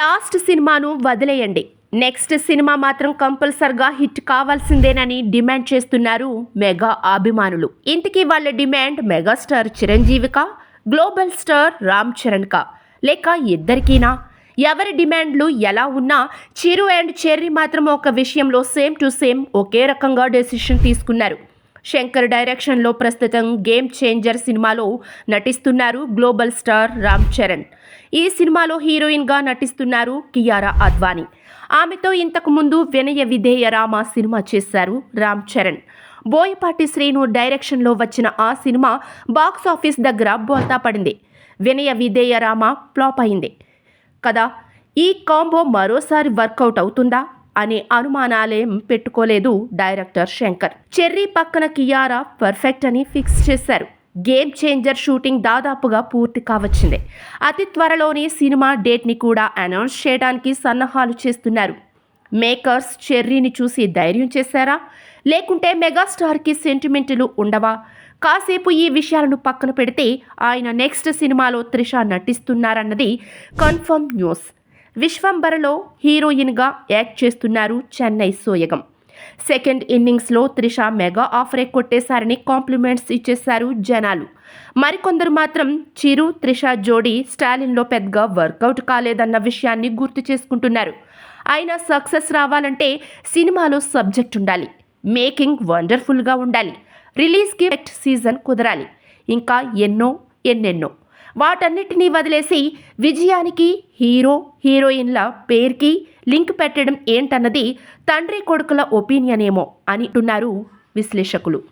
Last సినిమాను వదిలేయండి. Next cinema మాత్రం కంపల్సరిగా హిట్ కావాల్సిందేనని డిమాండ్ చేస్తున్నారు మెగా అభిమానులు. ఇంతకీ వాళ్ళ డిమాండ్ మెగాస్టార్ చిరంజీవికా గ్లోబల్ స్టార్ రామ్ చరణ్కా లేక ఇద్దరికీనా? ఎవరి డిమాండ్లు ఎలా ఉన్నా చిరు అండ్ చెర్రీ మాత్రం ఒక విషయంలో సేమ్ టు సేమ్ ఒకే రకంగా డెసిషన్ తీసుకున్నారు. శంకర్ డైరెక్షన్లో ప్రస్తుతం గేమ్ చేంజర్ సినిమాలో నటిస్తున్నారు గ్లోబల్ స్టార్ రామ్ చరణ్. ఈ సినిమాలో హీరోయిన్గా నటిస్తున్నారు కియారా అద్వానీ. ఆమెతో ఇంతకుముందు వినయ విధేయ రామ సినిమా చేశారు రామ్ చరణ్. బోయపాటి శ్రీను డైరెక్షన్లో వచ్చిన ఆ సినిమా బాక్స్ ఆఫీస్ దగ్గర బోల్తా పడింది. వినయ విధేయ రామ ఫ్లాప్ అయింది. కదా ఈ కాంబో మరోసారి వర్కౌట్ అవుతుందా? అనే అనుమానాలేం పెట్టుకోలేదు డైరెక్టర్ శంకర్. చెర్రీ పక్కన కియారా పర్ఫెక్ట్ అని ఫిక్స్ చేశారు. గేమ్ చేంజర్ షూటింగ్ దాదాపుగా పూర్తి కావచ్చింది. అతి త్వరలోనే సినిమా డేట్ని కూడా అనౌన్స్ చేయడానికి సన్నాహాలు చేస్తున్నారు. మేకర్స్ చెర్రీని చూసి ధైర్యం చేశారా? లేకుంటే మెగాస్టార్కి సెంటిమెంట్లు ఉండవా? కాసేపు ఈ విషయాలను పక్కన పెడితే ఆయన నెక్స్ట్ సినిమాలో త్రిష నటిస్తున్నారన్నది కన్ఫర్మ్ న్యూస్. విశ్వంబరలో హీరోయిన్గా యాక్ట్ చేస్తున్నారు చెన్నై సోయగం. సెకండ్ ఇన్నింగ్స్లో త్రిష మెగా ఆఫరే కొట్టేశారని కాంప్లిమెంట్స్ ఇచ్చేశారు జనాలు. మరికొందరు మాత్రం చిరు త్రిష జోడీ స్టాలిన్లో పెద్దగా వర్కౌట్ కాలేదన్న విషయాన్ని గుర్తు చేసుకుంటున్నారు. అయినా సక్సెస్ రావాలంటే సినిమాలో సబ్జెక్ట్ ఉండాలి. మేకింగ్ వండర్ఫుల్గా ఉండాలి. రిలీజ్కి కరెక్ట్ సీజన్ కుదరాలి. ఇంకా ఎన్నో ఎన్నెన్నో. వాటన్నిటినీ వదిలేసి విజయానికి హీరో హీరోయిన్ల పేరుకి లింక్ పెట్టడం ఏంటన్నది తండ్రి కొడుకుల ఒపీనియన్ ఏమో అని అంటున్నారు విశ్లేషకులు.